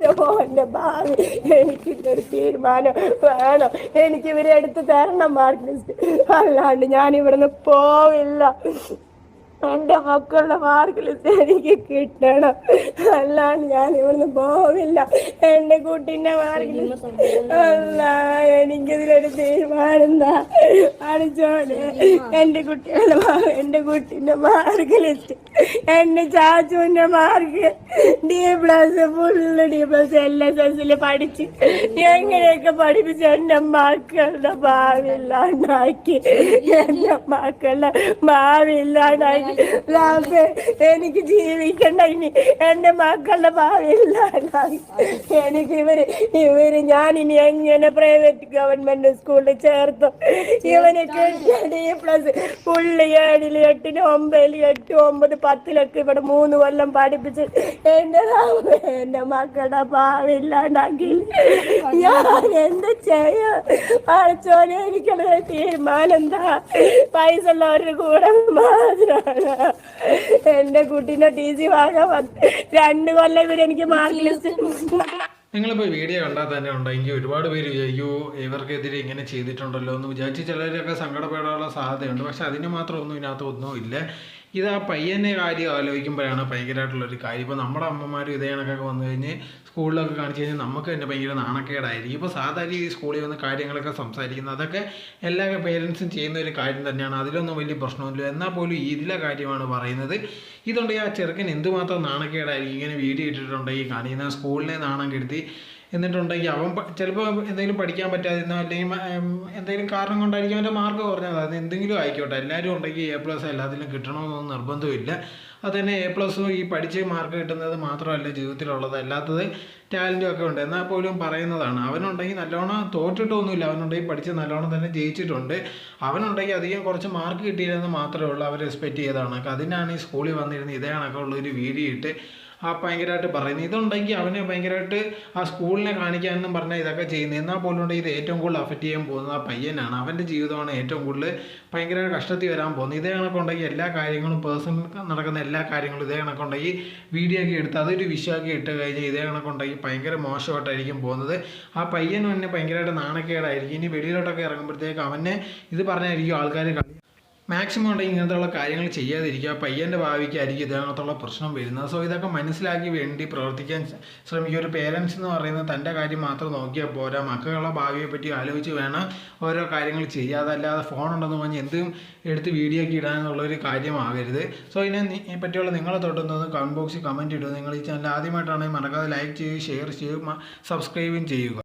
മോന്റെ ഭാവി. എനിക്കിട്ടൊരു തീരുമാനം വേണം. എനിക്ക് ഇവരെ തരണം മാർക്ക് ലിസ്റ്റ് അല്ലാണ്ട് ഞാൻ ഇവിടുന്ന് പോവില്ല. എന്റെ മക്കളുടെ മാർക്ക് ലിസ്റ്റ് എനിക്ക് കിട്ടണം. അല്ലാണ്ട് ഞാൻ ഇവിടുന്ന് പോവില്ല. എന്റെ കുട്ടിന്റെ ലിസ്റ്റ് അല്ല എനിക്കിതിലൊരു തീരുമാനം എന്താ? അടിച്ചോനെ എന്റെ കുട്ടികളുടെ എന്റെ കുട്ടിന്റെ മാർക്ക് ലിസ്റ്റ് എന്റെ ചാച്ചുവിന്റെ mark D plus full D plus L S എസിൽ പഠിച്ച് എങ്ങനെയൊക്കെ പഠിപ്പിച്ച് എന്റെ മക്കളുടെ ഭാവി ഇല്ലാണ്ടാക്കി എന്റെ മക്കളുടെ ഭാവി ഇല്ലാണ്ടാക്കി എനിക്ക് ജീവിക്കണ്ട ഇനി എന്റെ മക്കളുടെ ഭാവി ഇല്ലാണ്ടാക്കി എനിക്ക് ഇവർ ഇവർ ഞാൻ ഇനി എങ്ങനെ പ്രൈവറ്റ് ഗവൺമെന്റ് സ്കൂളിൽ ചേർത്തു? ഇവന് ഡി പ്ലസ് ഫുള്ള് ഏഴിൽ എട്ടിന് ഒമ്പതിൽ എട്ട് ഒമ്പത് പത്തിലൊക്കെ ഇവിടെ മൂന്ന് കൊല്ലം പഠിപ്പിച്ച് എന്റെ എന്റെ മക്കളുടെ ഭാവി ഇല്ലാണ്ടാക്കി ഞാൻ എന്ത് ചെയ്യും? എനിക്കുള്ള തീരുമാനം എന്താ? പൈസ ഉള്ളവരുടെ കൂടെ മാത്രമാണ് എന്റെ കുട്ടീന്റെ ടി സി വാങ്ങാൻ രണ്ടു കൊല്ലം ഇവർ എനിക്ക് മാർക്ക് ലിസ്റ്റ് നിങ്ങളിപ്പോൾ വീഡിയോ കണ്ടാൽ തന്നെ ഉണ്ടെങ്കിൽ ഒരുപാട് പേര് അയ്യോ ഇവർക്കെതിരെ ഇങ്ങനെ ചെയ്തിട്ടുണ്ടല്ലോ എന്ന് വിചാരിച്ച് ചിലരൊക്കെ സങ്കടപ്പെടാനുള്ള സാധ്യതയുണ്ട്. പക്ഷെ അതിന് മാത്രം ഒന്നും ഇതിനകത്ത് ഒന്നും ഇല്ല. ഇത് ആ പയ്യന്റെ കാര്യം ആലോചിക്കുമ്പോഴാണ് ഭയങ്കരമായിട്ടുള്ളൊരു കാര്യം. ഇപ്പോൾ നമ്മുടെ അമ്മമാരും ഇതേ കണക്കൊക്കെ വന്നു കഴിഞ്ഞ് സ്കൂളിലൊക്കെ കാണിച്ചു കഴിഞ്ഞാൽ നമുക്ക് തന്നെ ഭയങ്കര നാണക്കേടായിരിക്കും. ഇപ്പോൾ സാധാരണ ഈ സ്കൂളിൽ വന്ന് കാര്യങ്ങളൊക്കെ സംസാരിക്കുന്നത് അതൊക്കെ എല്ലാ പേരൻസും ചെയ്യുന്ന ഒരു കാര്യം തന്നെയാണ്. അതിലൊന്നും വലിയ പ്രശ്നമില്ല എന്നാൽ പോലും ഇതിലെ കാര്യമാണ് പറയുന്നത്. ഇതുണ്ടെങ്കിൽ ആ ചെറുക്കൻ എന്തുമാത്രം നാണക്കേടായിരിക്കും? ഇങ്ങനെ വീഡിയോ ഇട്ടിട്ടുണ്ടെങ്കിൽ കാണിക്കുന്ന സ്കൂളിനെ നാണം കെടുത്തി എന്നിട്ടുണ്ടെങ്കിൽ അവൻ ചിലപ്പോൾ എന്തെങ്കിലും പഠിക്കാൻ പറ്റാതിരുന്നോ അല്ലെങ്കിൽ എന്തെങ്കിലും കാരണം കൊണ്ടായിരിക്കും അവന്റെ മാർക്ക് കുറഞ്ഞത്. അത് എന്തെങ്കിലും ആയിക്കോട്ടെ. എല്ലാവരും ഉണ്ടെങ്കിൽ എ പ്ലസ് എല്ലാത്തിലും കിട്ടണമെന്നൊന്നും നിർബന്ധമില്ല. അത് തന്നെ എ പ്ലസ് ഈ പഠിച്ച് മാർക്ക് കിട്ടുന്നത് മാത്രമല്ല ജീവിതത്തിലുള്ളത്. അല്ലാത്തത് ടാലന്റും ഒക്കെ ഉണ്ട്. എന്നാൽ പോലും പറയുന്നതാണ്. അവനുണ്ടെങ്കിൽ നല്ലോണം തോറ്റിട്ടൊന്നുമില്ല. അവനുണ്ടെങ്കിൽ പഠിച്ച് നല്ലോണം തന്നെ ജയിച്ചിട്ടുണ്ട്. അവനുണ്ടെങ്കിൽ അധികം കുറച്ച് മാർക്ക് കിട്ടിയില്ലെന്ന് മാത്രമേ ഉള്ളൂ. അവർ എക്സ്പെക്റ്റ് ചെയ്തതാണ്. അതിനാണ് ഈ സ്കൂളിൽ വന്നിരുന്ന് ഇതേ കണക്കുള്ളൊരു വീഡിയോ ഇട്ട് ആ ഭയങ്കരമായിട്ട് പറയുന്നത്. ഇതുണ്ടെങ്കിൽ അവനെ ഭയങ്കരമായിട്ട് ആ സ്കൂളിനെ കാണിക്കാനെന്നും പറഞ്ഞാൽ ഇതൊക്കെ ചെയ്യുന്നത്. എന്നാൽ പോലും ഉണ്ടെങ്കിൽ ഇത് ഏറ്റവും കൂടുതൽ അഫക്റ്റ് ചെയ്യാൻ പോകുന്നത് ആ പയ്യനാണ്. അവന്റെ ജീവിതമാണ് ഏറ്റവും കൂടുതൽ ഭയങ്കരമായിട്ട് കഷ്ടത്തിൽ വരാൻ പോകുന്നത്. ഇതേ കണക്കുണ്ടെങ്കിൽ എല്ലാ കാര്യങ്ങളും പേഴ്സണൽ നടക്കുന്ന എല്ലാ കാര്യങ്ങളും ഇതേ കണക്കുണ്ടെങ്കിൽ വീഡിയോ ഒക്കെ എടുത്ത് അതൊരു വിഷയമൊക്കെ ഇട്ട് കഴിഞ്ഞാൽ ഇതേ കണക്കുണ്ടെങ്കിൽ ഭയങ്കര മോശമായിട്ടായിരിക്കും പോകുന്നത്. ആ പയ്യനും തന്നെ ഭയങ്കരമായിട്ട് നാണക്കേടായിരിക്കും. ഇനി വെളിയിലോട്ടൊക്കെ ഇറങ്ങുമ്പോഴത്തേക്ക് അവനെ ഇത് പറഞ്ഞായിരിക്കും ആൾക്കാർ മാക്സിമം ഉണ്ടെങ്കിൽ ഇങ്ങനത്തുള്ള കാര്യങ്ങൾ ചെയ്യാതിരിക്കുക. പയ്യന്റെ ഭാവിക്കായിരിക്കും ഇതിനകത്തുള്ള പ്രശ്നം വരുന്നത്. സോ ഇതൊക്കെ മനസ്സിലാക്കി വേണ്ടി പ്രവർത്തിക്കാൻ ശ്രമിക്കുക. ഒരു പേരൻസ് എന്ന് പറയുന്നത് തന്റെ കാര്യം മാത്രം നോക്കിയാൽ പോരാ. മക്കളുടെ ഭാവിയെ പറ്റി ആലോചിച്ച് വേണം ഓരോ കാര്യങ്ങൾ ഫോൺ ഉണ്ടെന്ന് പറഞ്ഞ് എന്തും എടുത്ത് വീഡിയോ ഒക്കെ ഇടാനുള്ളൊരു കാര്യമാകരുത് സോ ഇതിനെ പറ്റിയുള്ള നിങ്ങളെ തൊട്ടുന്നത് കമന്റ് ബോക്സിൽ കമന്റ് ഇടുക നിങ്ങൾ ഈ ചാനൽ ആദ്യമായിട്ടാണെങ്കിൽ മറക്കാതെ ലൈക്ക് ചെയ്യുക ഷെയർ ചെയ്യുക സബ്സ്ക്രൈബും ചെയ്യുക.